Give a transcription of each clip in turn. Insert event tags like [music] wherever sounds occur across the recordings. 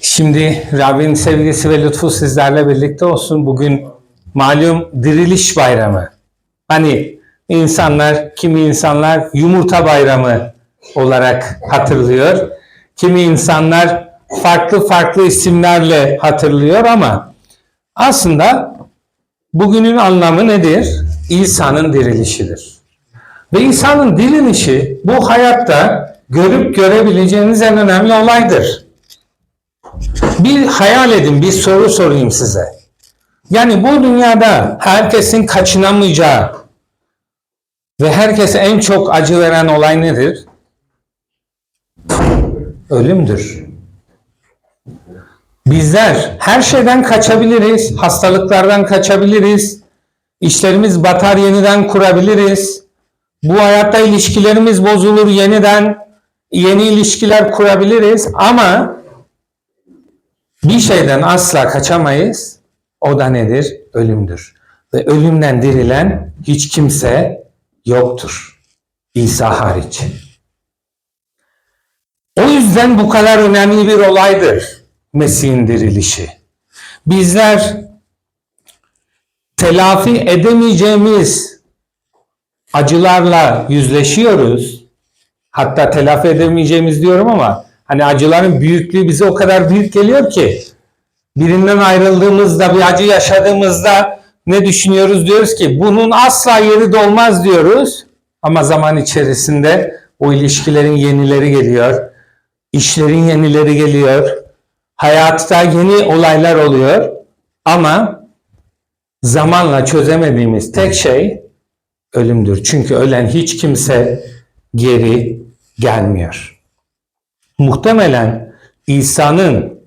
Şimdi Rabbin sevgisi ve lütfu sizlerle birlikte olsun. Bugün malum diriliş bayramı. Hani insanlar, kimi insanlar yumurta bayramı olarak hatırlıyor. Kimi insanlar farklı farklı isimlerle hatırlıyor ama aslında bugünün anlamı nedir? İsa'nın dirilişidir. Ve İsa'nın dirilişi bu hayatta görüp görebileceğiniz en önemli olaydır. Bir hayal edin, bir soru sorayım size. Yani bu dünyada herkesin kaçınamayacağı ve herkese en çok acı veren olay nedir? Ölümdür. Bizler her şeyden kaçabiliriz, hastalıklardan kaçabiliriz, işlerimiz batar yeniden kurabiliriz. Bu hayatta ilişkilerimiz bozulur yeniden yeni ilişkiler kurabiliriz ama bir şeyden asla kaçamayız. O da nedir? Ölümdür. Ve ölümden dirilen hiç kimse yoktur. İsa hariç. O yüzden bu kadar önemli bir olaydır Mesih'in dirilişi. Bizler telafi edemeyeceğimiz acılarla yüzleşiyoruz. Hatta telafi edemeyeceğimiz diyorum ama hani acıların büyüklüğü bize o kadar büyük geliyor ki birinden ayrıldığımızda, bir acı yaşadığımızda ne düşünüyoruz? Diyoruz ki bunun asla yeri dolmaz diyoruz. Ama zaman içerisinde o ilişkilerin yenileri geliyor. işlerin yenileri geliyor. Hayatta yeni olaylar oluyor. Ama zamanla çözemediğimiz tek şey ölümdür. Çünkü ölen hiç kimse geri gelmiyor. Muhtemelen İsa'nın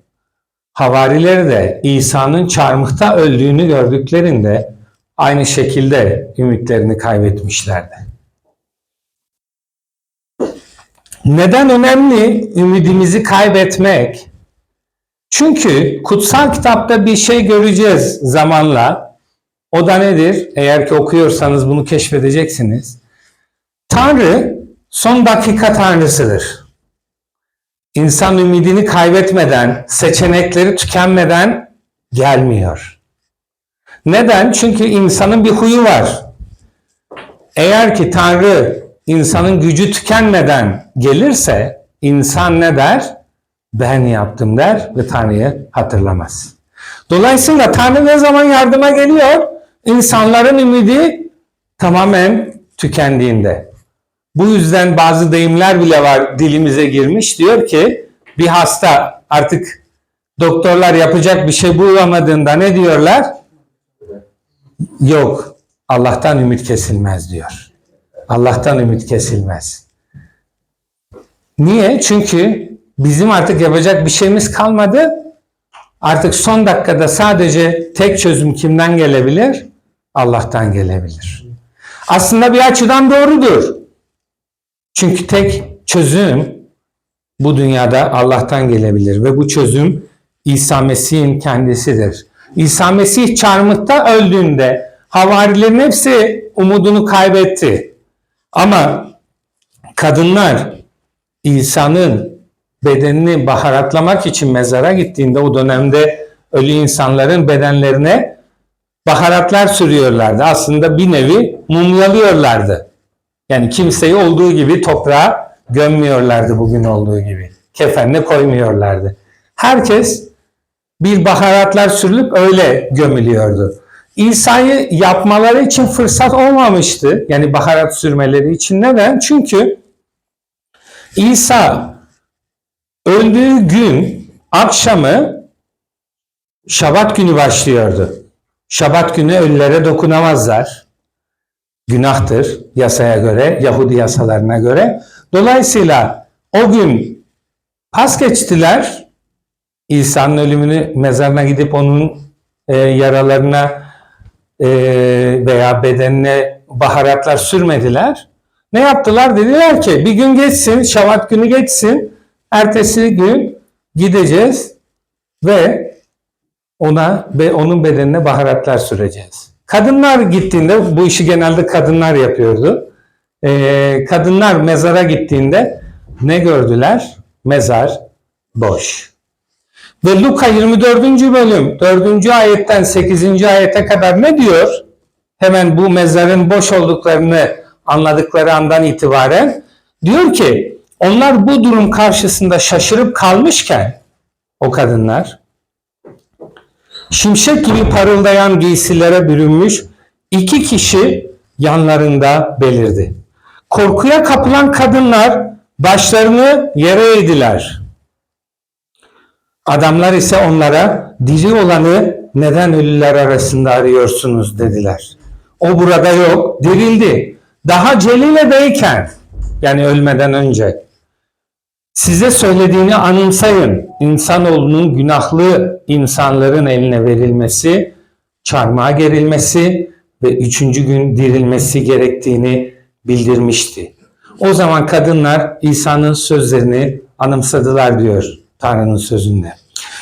havarileri de İsa'nın çarmıhta öldüğünü gördüklerinde aynı şekilde ümitlerini kaybetmişlerdi. Neden önemli ümidimizi kaybetmek? Çünkü kutsal kitapta bir şey göreceğiz zamanla. O da nedir? Eğer ki okuyorsanız bunu keşfedeceksiniz. Tanrı son dakika tanrısıdır. İnsan ümidini kaybetmeden, seçenekleri tükenmeden gelmiyor. Neden? Çünkü insanın bir huyu var. Eğer ki Tanrı insanın gücü tükenmeden gelirse insan ne der? Ben yaptım der ve Tanrı'yı hatırlamaz. Dolayısıyla Tanrı ne zaman yardıma geliyor? İnsanların ümidi tamamen tükendiğinde. Bu yüzden bazı deyimler bile var dilimize girmiş. Diyor ki bir hasta artık doktorlar yapacak bir şey bulamadığında ne diyorlar? Yok Allah'tan ümit kesilmez diyor. Allah'tan ümit kesilmez. Niye? Çünkü bizim artık yapacak bir şeyimiz kalmadı. Artık son dakikada sadece tek çözüm kimden gelebilir? Allah'tan gelebilir. Aslında bir açıdan doğrudur. Çünkü tek çözüm bu dünyada Allah'tan gelebilir ve bu çözüm İsa Mesih'in kendisidir. İsa Mesih çarmıhta öldüğünde havarilerin hepsi umudunu kaybetti. Ama kadınlar İsa'nın bedenini baharatlamak için mezara gittiğinde o dönemde ölü insanların bedenlerine baharatlar sürüyorlardı. Aslında bir nevi mumyalıyorlardı. Yani kimseyi olduğu gibi toprağa gömmüyorlardı bugün olduğu gibi. Kefenle koymuyorlardı. Herkes bir baharatlar sürülüp öyle gömülüyordu. İsa'yı yapmaları için fırsat olmamıştı. Yani baharat sürmeleri için. Neden? Çünkü İsa öldüğü gün akşamı Şabat günü başlıyordu. Şabat günü ölülere dokunamazlar. Günahtır yasaya göre, Yahudi yasalarına göre. Dolayısıyla o gün pas geçtiler. İsa'nın ölümünü mezarına gidip onun e, yaralarına e, veya bedenine baharatlar sürmediler. Ne yaptılar? Dediler ki bir gün geçsin, Şabat günü geçsin. Ertesi gün gideceğiz ve ona ve onun bedenine baharatlar süreceğiz. Kadınlar gittiğinde, bu işi genelde kadınlar yapıyordu. Ee, kadınlar mezara gittiğinde ne gördüler? Mezar boş. Ve Luka 24. bölüm 4. ayetten 8. ayete kadar ne diyor? Hemen bu mezarın boş olduklarını anladıkları andan itibaren diyor ki onlar bu durum karşısında şaşırıp kalmışken o kadınlar şimşek gibi parıldayan giysilere bürünmüş iki kişi yanlarında belirdi. Korkuya kapılan kadınlar başlarını yere eğdiler. Adamlar ise onlara diri olanı neden ölüler arasında arıyorsunuz dediler. O burada yok, dirildi. Daha Celile'deyken yani ölmeden önce size söylediğini anımsayın. İnsanoğlunun günahlı insanların eline verilmesi, çarmıha gerilmesi ve üçüncü gün dirilmesi gerektiğini bildirmişti. O zaman kadınlar İsa'nın sözlerini anımsadılar diyor Tanrı'nın sözünde.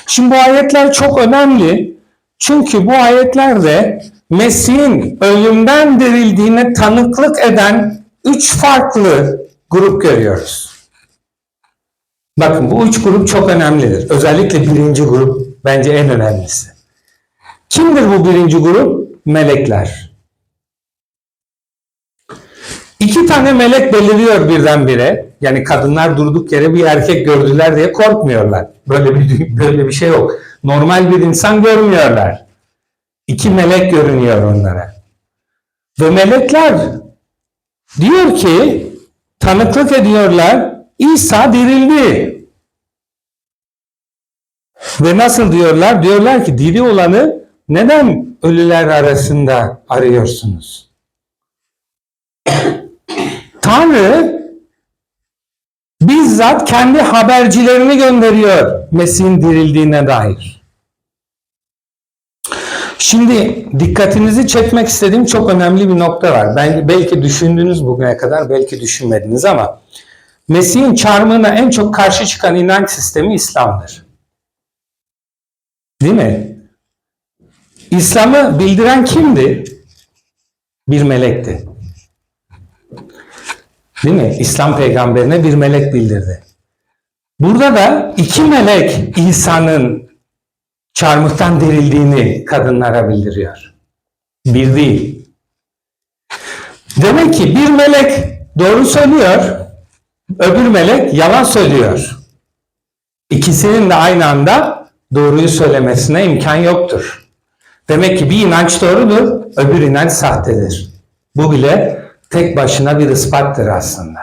Şimdi bu ayetler çok önemli. Çünkü bu ayetlerde Mesih'in ölümden dirildiğine tanıklık eden üç farklı grup görüyoruz. Bakın bu üç grup çok önemlidir. Özellikle birinci grup bence en önemlisi. Kimdir bu birinci grup? Melekler. İki tane melek beliriyor birdenbire. Yani kadınlar durduk yere bir erkek gördüler diye korkmuyorlar. Böyle bir böyle bir şey yok. Normal bir insan görmüyorlar. İki melek görünüyor onlara. Ve melekler diyor ki tanıklık ediyorlar İsa dirildi. Ve nasıl diyorlar? Diyorlar ki diri olanı neden ölüler arasında arıyorsunuz? [coughs] Tanrı bizzat kendi habercilerini gönderiyor Mesih'in dirildiğine dair. Şimdi dikkatinizi çekmek istediğim çok önemli bir nokta var. Ben belki düşündünüz bugüne kadar, belki düşünmediniz ama Mesih'in çarmıhına en çok karşı çıkan inanç sistemi İslam'dır. Değil mi? İslam'ı bildiren kimdi? Bir melekti. Değil mi? İslam peygamberine bir melek bildirdi. Burada da iki melek İsa'nın çarmıhtan dirildiğini kadınlara bildiriyor. Bir değil. Demek ki bir melek doğru söylüyor, öbür melek yalan söylüyor. İkisinin de aynı anda doğruyu söylemesine imkan yoktur. Demek ki bir inanç doğrudur, öbür inanç sahtedir. Bu bile tek başına bir ispattır aslında.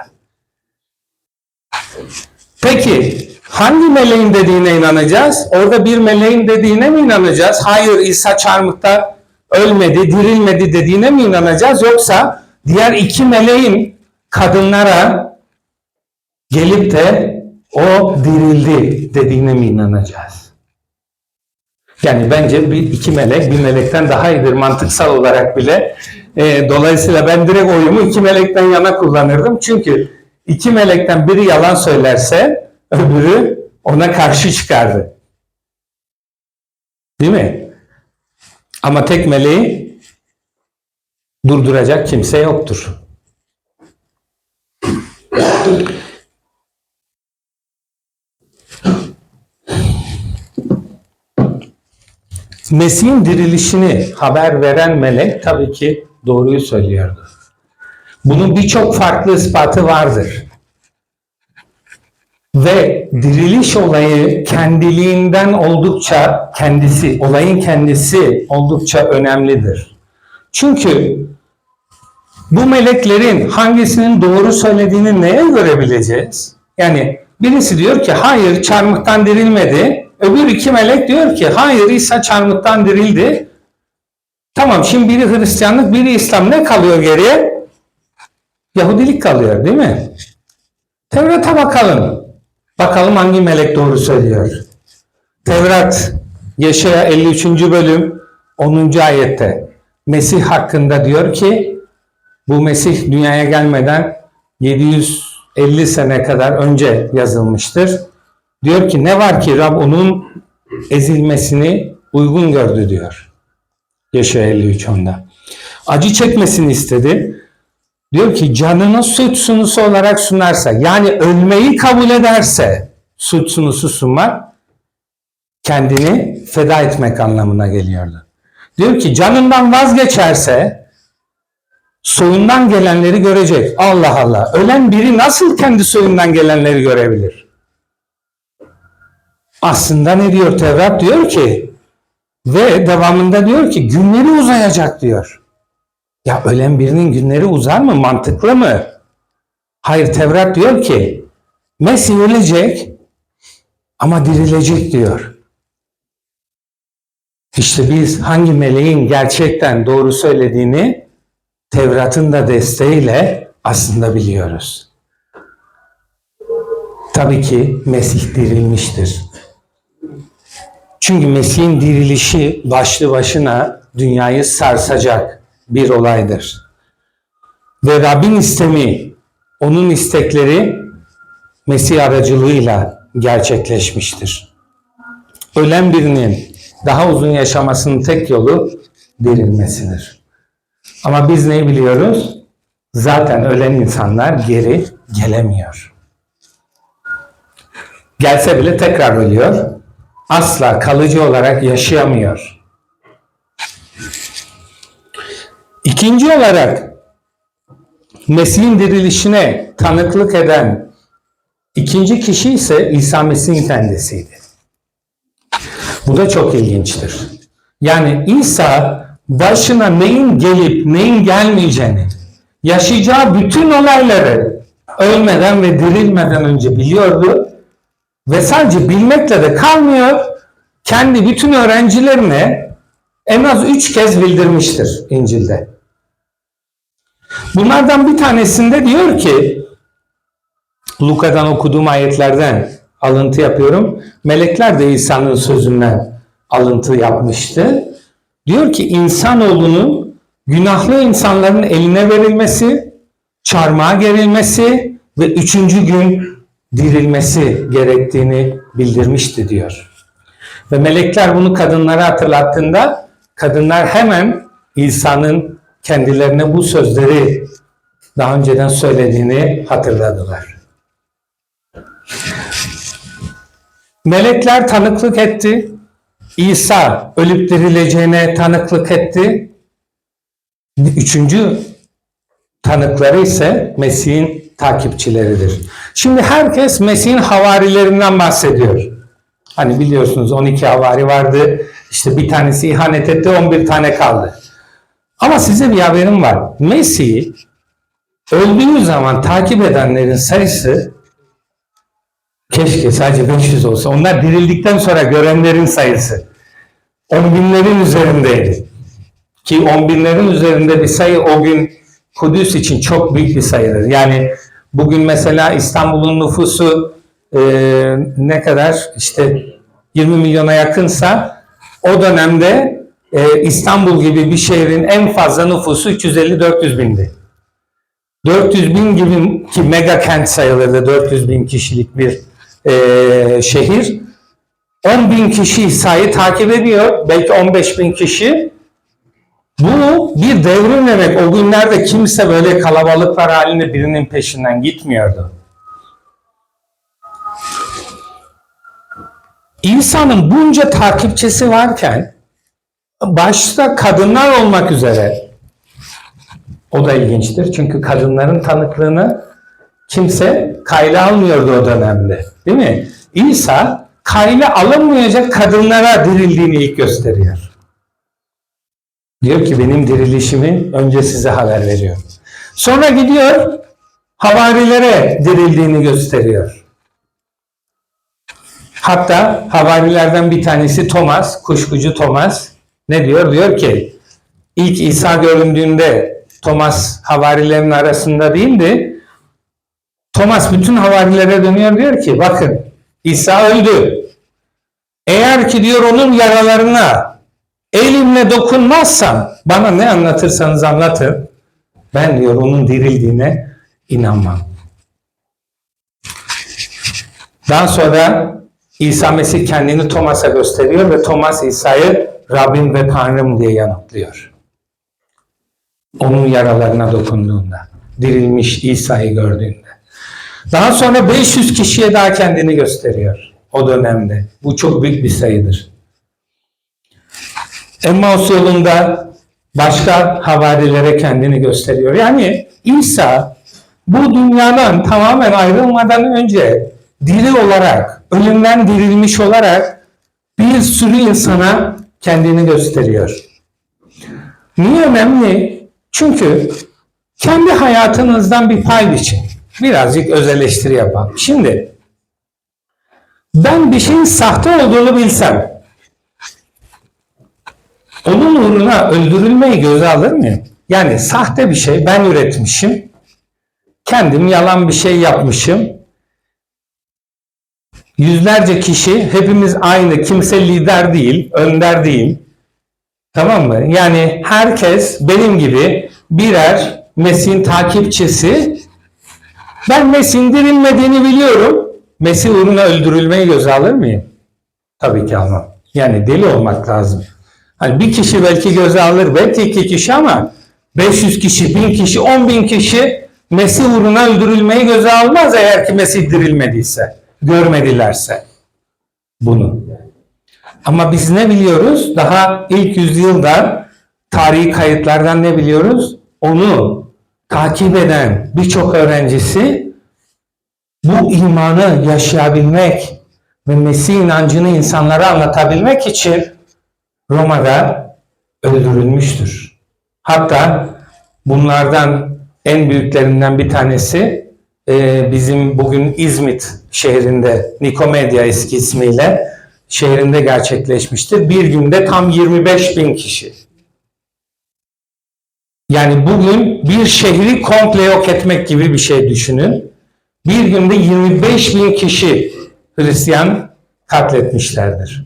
Peki hangi meleğin dediğine inanacağız? Orada bir meleğin dediğine mi inanacağız? Hayır İsa çarmıhta ölmedi, dirilmedi dediğine mi inanacağız? Yoksa diğer iki meleğin kadınlara gelip de o dirildi dediğine mi inanacağız? Yani bence bir iki melek bir melekten daha iyidir mantıksal olarak bile. E, dolayısıyla ben direkt oyumu iki melekten yana kullanırdım. Çünkü iki melekten biri yalan söylerse öbürü ona karşı çıkardı. Değil mi? Ama tek meleği durduracak kimse yoktur. Mesih'in dirilişini haber veren melek tabii ki doğruyu söylüyordu. Bunun birçok farklı ispatı vardır. Ve diriliş olayı kendiliğinden oldukça kendisi, olayın kendisi oldukça önemlidir. Çünkü bu meleklerin hangisinin doğru söylediğini neye görebileceğiz? Yani birisi diyor ki hayır çarmıhtan dirilmedi. Öbür iki melek diyor ki hayır İsa çarmıhtan dirildi. Tamam şimdi biri Hristiyanlık biri İslam ne kalıyor geriye? Yahudilik kalıyor değil mi? Tevrat'a bakalım. Bakalım hangi melek doğru söylüyor. Tevrat Yaşaya 53. bölüm 10. ayette Mesih hakkında diyor ki bu Mesih dünyaya gelmeden 750 sene kadar önce yazılmıştır. Diyor ki ne var ki Rab onun ezilmesini uygun gördü diyor. Yaşaya 53 onda. Acı çekmesini istedi. Diyor ki canını süt sunusu olarak sunarsa yani ölmeyi kabul ederse suçsunusu sunmak kendini feda etmek anlamına geliyordu. Diyor ki canından vazgeçerse soyundan gelenleri görecek. Allah Allah. Ölen biri nasıl kendi soyundan gelenleri görebilir? Aslında ne diyor Tevrat? Diyor ki ve devamında diyor ki günleri uzayacak diyor. Ya ölen birinin günleri uzar mı? Mantıklı mı? Hayır Tevrat diyor ki Mesih ölecek ama dirilecek diyor. İşte biz hangi meleğin gerçekten doğru söylediğini Tevrat'ın da desteğiyle aslında biliyoruz. Tabii ki Mesih dirilmiştir. Çünkü Mesih'in dirilişi başlı başına dünyayı sarsacak bir olaydır. Ve Rabbin istemi, onun istekleri Mesih aracılığıyla gerçekleşmiştir. Ölen birinin daha uzun yaşamasının tek yolu dirilmesidir. Ama biz neyi biliyoruz? Zaten ölen insanlar geri gelemiyor. Gelse bile tekrar ölüyor. Asla kalıcı olarak yaşayamıyor. İkinci olarak Mesih'in dirilişine tanıklık eden ikinci kişi ise İsa Mesih'in kendisiydi. Bu da çok ilginçtir. Yani İsa başına neyin gelip neyin gelmeyeceğini, yaşayacağı bütün olayları ölmeden ve dirilmeden önce biliyordu. Ve sadece bilmekle de kalmıyor, kendi bütün öğrencilerine en az üç kez bildirmiştir İncil'de. Bunlardan bir tanesinde diyor ki, Luka'dan okuduğum ayetlerden alıntı yapıyorum. Melekler de İsa'nın sözünden alıntı yapmıştı. Diyor ki insanoğlunun günahlı insanların eline verilmesi, çarmıha gerilmesi ve üçüncü gün dirilmesi gerektiğini bildirmişti diyor. Ve melekler bunu kadınlara hatırlattığında kadınlar hemen İsa'nın kendilerine bu sözleri daha önceden söylediğini hatırladılar. Melekler tanıklık etti. İsa ölüp dirileceğine tanıklık etti. Üçüncü tanıkları ise Mesih'in takipçileridir. Şimdi herkes Mesih'in havarilerinden bahsediyor. Hani biliyorsunuz 12 havari vardı. İşte bir tanesi ihanet etti, 11 tane kaldı. Ama size bir haberim var. Mesih'i öldüğü zaman takip edenlerin sayısı keşke sadece 500 olsa. Onlar dirildikten sonra görenlerin sayısı. 10 binlerin üzerindeydi. Ki 10 binlerin üzerinde bir sayı o gün Kudüs için çok büyük bir sayıdır. Yani bugün mesela İstanbul'un nüfusu e, ne kadar işte 20 milyona yakınsa o dönemde e, İstanbul gibi bir şehrin en fazla nüfusu 350-400 bindi. 400 bin gibi ki mega kent sayılırdı 400 bin kişilik bir e, şehir. 10 bin kişi İsa'yı takip ediyor. Belki 15 bin kişi. Bu bir devrim demek. O günlerde kimse böyle kalabalıklar halinde birinin peşinden gitmiyordu. İsa'nın bunca takipçisi varken başta kadınlar olmak üzere o da ilginçtir. Çünkü kadınların tanıklığını kimse kayla almıyordu o dönemde. Değil mi? İsa kayla alınmayacak kadınlara dirildiğini ilk gösteriyor. Diyor ki benim dirilişimi önce size haber veriyor. Sonra gidiyor havarilere dirildiğini gösteriyor. Hatta havarilerden bir tanesi Thomas, kuşkucu Thomas ne diyor? Diyor ki ilk İsa göründüğünde Thomas havarilerin arasında değildi. Thomas bütün havarilere dönüyor diyor ki bakın İsa öldü. Eğer ki diyor onun yaralarına elimle dokunmazsam bana ne anlatırsanız anlatın. Ben diyor onun dirildiğine inanmam. Daha sonra İsa Mesih kendini Thomas'a gösteriyor ve Thomas İsa'yı Rabbim ve Tanrım diye yanıtlıyor. Onun yaralarına dokunduğunda, dirilmiş İsa'yı gördüğünde. Daha sonra 500 kişiye daha kendini gösteriyor o dönemde. Bu çok büyük bir sayıdır. Emmaus yolunda başka havarilere kendini gösteriyor. Yani İsa bu dünyadan tamamen ayrılmadan önce diri olarak, ölümden dirilmiş olarak bir sürü insana kendini gösteriyor. Niye önemli? Çünkü kendi hayatınızdan bir pay biçin. Birazcık öz eleştiri yapalım. Şimdi ben bir şeyin sahte olduğunu bilsem onun uğruna öldürülmeyi göze alır mıyım? Yani sahte bir şey ben üretmişim. Kendim yalan bir şey yapmışım. Yüzlerce kişi hepimiz aynı. Kimse lider değil, önder değil. Tamam mı? Yani herkes benim gibi birer Mesih'in takipçisi. Ben Mesih'in dirilmediğini biliyorum. Mesih uğruna öldürülmeyi göze alır mıyım? Tabii ki almam. Yani deli olmak lazım. Hani bir kişi belki göze alır, belki iki kişi ama 500 kişi, 1000 kişi, 10 bin kişi Mesih uğruna öldürülmeyi göze almaz eğer ki Mesih dirilmediyse, görmedilerse bunu. Ama biz ne biliyoruz? Daha ilk yüzyılda tarihi kayıtlardan ne biliyoruz? Onu takip eden birçok öğrencisi bu imanı yaşayabilmek ve Mesih inancını insanlara anlatabilmek için Roma'da öldürülmüştür. Hatta bunlardan en büyüklerinden bir tanesi e, bizim bugün İzmit şehrinde Nikomedya eski ismiyle şehrinde gerçekleşmiştir. Bir günde tam 25 bin kişi. Yani bugün bir şehri komple yok etmek gibi bir şey düşünün. Bir günde 25 bin kişi Hristiyan katletmişlerdir.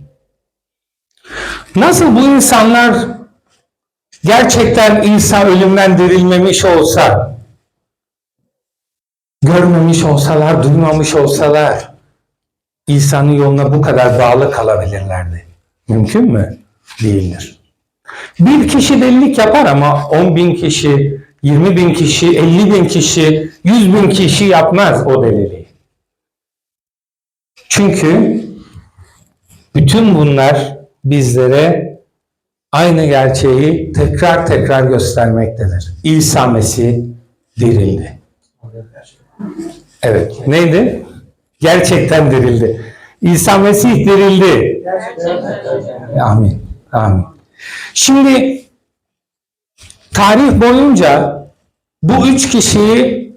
Nasıl bu insanlar gerçekten İsa ölümden dirilmemiş olsa, görmemiş olsalar, duymamış olsalar, İsa'nın yoluna bu kadar bağlı kalabilirlerdi. Mümkün mü? Değildir. Bir kişi delilik yapar ama 10 bin kişi, 20 bin kişi, 50 bin kişi, 100 bin kişi yapmaz o deliliği. Çünkü bütün bunlar bizlere aynı gerçeği tekrar tekrar göstermektedir. İsa Mesih dirildi. Evet. Neydi? Gerçekten dirildi. İsa Mesih dirildi. Amin. Amin. Şimdi tarih boyunca bu üç kişiyi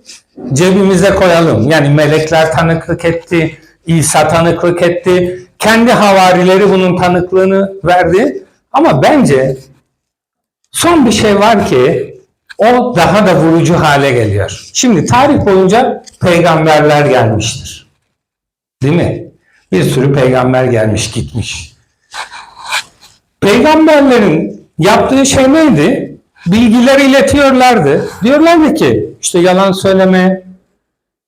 cebimize koyalım. Yani melekler tanıklık etti, İsa tanıklık etti, kendi havarileri bunun tanıklığını verdi. Ama bence son bir şey var ki o daha da vurucu hale geliyor. Şimdi tarih boyunca peygamberler gelmiştir. Değil mi? Bir sürü peygamber gelmiş gitmiş. Peygamberlerin yaptığı şey neydi? Bilgileri iletiyorlardı. Diyorlardı ki işte yalan söyleme,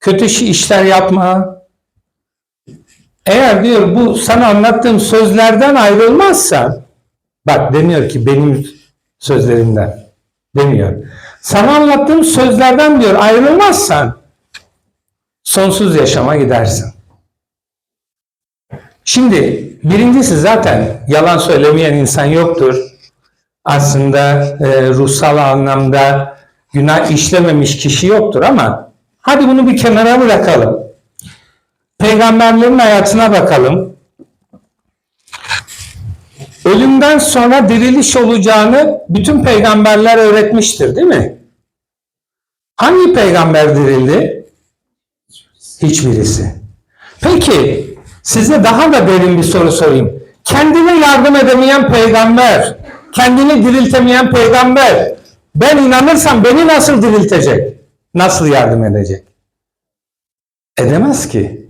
kötü işler yapma. Eğer diyor bu sana anlattığım sözlerden ayrılmazsa bak demiyor ki benim sözlerimden demiyor. Sana anlattığım sözlerden diyor ayrılmazsan sonsuz yaşama gidersin. Şimdi birincisi zaten yalan söylemeyen insan yoktur. Aslında e, ruhsal anlamda günah işlememiş kişi yoktur ama hadi bunu bir kenara bırakalım. Peygamberlerin hayatına bakalım. Ölümden sonra diriliş olacağını bütün peygamberler öğretmiştir değil mi? Hangi peygamber dirildi? Hiçbirisi. Peki size daha da derin bir soru sorayım. Kendine yardım edemeyen peygamber, kendini diriltemeyen peygamber, ben inanırsam beni nasıl diriltecek? Nasıl yardım edecek? Edemez ki.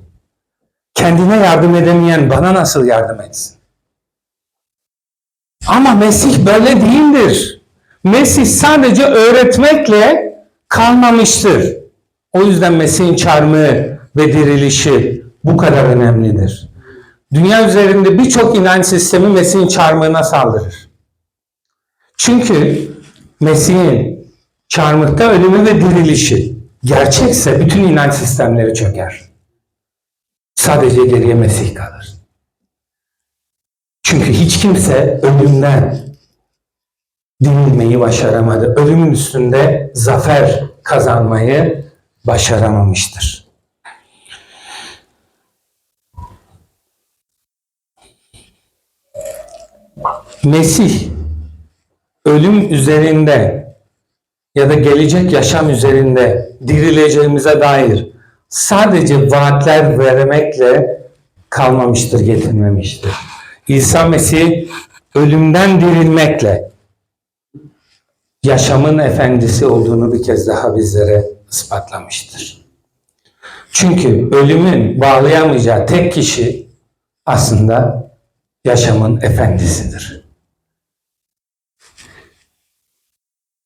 Kendine yardım edemeyen bana nasıl yardım etsin? Ama Mesih böyle değildir. Mesih sadece öğretmekle kalmamıştır. O yüzden Mesih'in çarmıhı ve dirilişi bu kadar önemlidir. Dünya üzerinde birçok inanç sistemi Mesih'in çarmıhına saldırır. Çünkü Mesih'in çarmıhta ölümü ve dirilişi gerçekse bütün inanç sistemleri çöker. Sadece geriye Mesih kalır. Çünkü hiç kimse ölümden dirilmeyi başaramadı. Ölümün üstünde zafer kazanmayı başaramamıştır. Mesih ölüm üzerinde ya da gelecek yaşam üzerinde dirileceğimize dair sadece vaatler vermekle kalmamıştır, getirmemiştir. İsa Mesih ölümden dirilmekle yaşamın efendisi olduğunu bir kez daha bizlere ispatlamıştır. Çünkü ölümün bağlayamayacağı tek kişi aslında yaşamın efendisidir.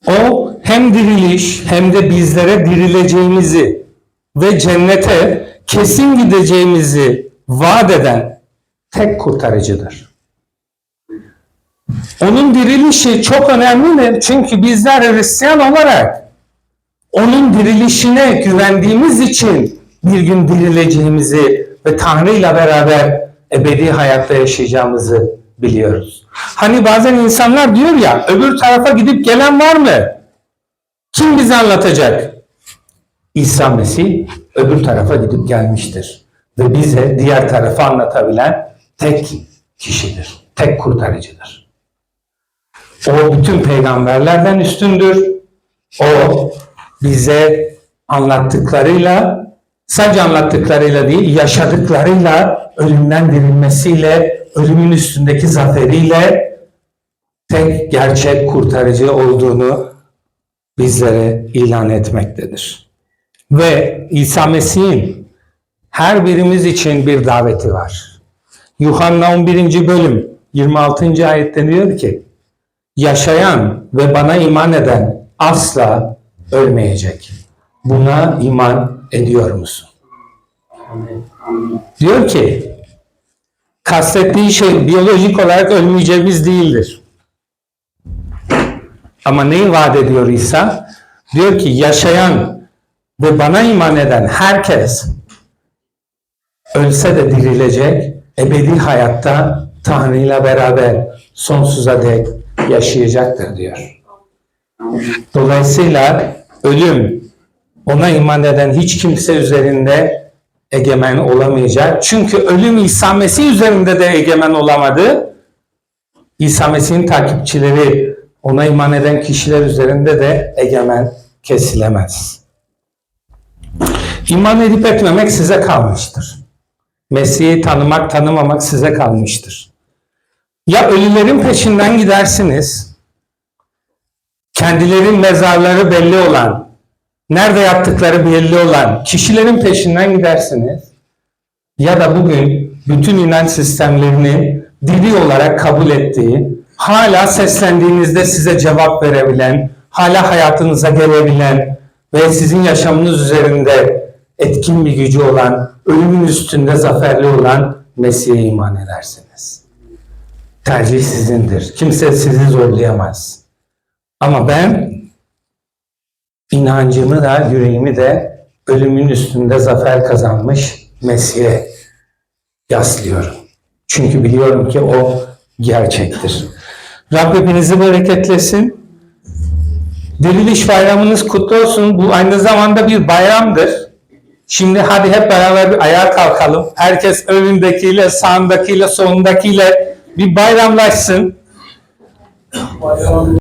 O hem diriliş hem de bizlere dirileceğimizi ve cennete kesin gideceğimizi vaat eden tek kurtarıcıdır. Onun dirilişi çok önemlidir çünkü bizler Hristiyan olarak onun dirilişine güvendiğimiz için bir gün dirileceğimizi ve Tanrı ile beraber ebedi hayatta yaşayacağımızı biliyoruz. Hani bazen insanlar diyor ya öbür tarafa gidip gelen var mı? Kim bize anlatacak? İsa Mesih öbür tarafa gidip gelmiştir. Ve bize diğer tarafı anlatabilen tek kişidir. Tek kurtarıcıdır. O bütün peygamberlerden üstündür. O bize anlattıklarıyla sadece anlattıklarıyla değil yaşadıklarıyla ölümden dirilmesiyle ölümün üstündeki zaferiyle tek gerçek kurtarıcı olduğunu bizlere ilan etmektedir. Ve İsa Mesih'in her birimiz için bir daveti var. Yuhanna 11. bölüm 26. ayette diyor ki yaşayan ve bana iman eden asla ölmeyecek. Buna iman ediyor musun? Diyor ki kastettiği şey biyolojik olarak ölmeyeceğimiz değildir. Ama neyi vaat ediyor İsa? Diyor ki yaşayan ve bana iman eden herkes ölse de dirilecek, ebedi hayatta Tanrı ile beraber sonsuza dek yaşayacaktır diyor. Dolayısıyla ölüm ona iman eden hiç kimse üzerinde egemen olamayacak. Çünkü ölüm İsa Mesih üzerinde de egemen olamadı. İsa Mesih'in takipçileri ona iman eden kişiler üzerinde de egemen kesilemez. İman edip etmemek size kalmıştır. Mesih'i tanımak, tanımamak size kalmıştır. Ya ölülerin peşinden gidersiniz, kendilerin mezarları belli olan, nerede yattıkları belli olan kişilerin peşinden gidersiniz. Ya da bugün bütün inanç sistemlerini dili olarak kabul ettiği, hala seslendiğinizde size cevap verebilen, hala hayatınıza gelebilen ve sizin yaşamınız üzerinde etkin bir gücü olan, ölümün üstünde zaferli olan Mesih'e iman edersiniz. Tercih sizindir. Kimse sizi zorlayamaz. Ama ben inancımı da yüreğimi de ölümün üstünde zafer kazanmış Mesih'e yaslıyorum. Çünkü biliyorum ki o gerçektir. Rab hepinizi bereketlesin. Diriliş bayramınız kutlu olsun. Bu aynı zamanda bir bayramdır. Şimdi hadi hep beraber bir ayağa kalkalım. Herkes önündekiyle, sağındakiyle, solundakiyle bir bayramlaşsın.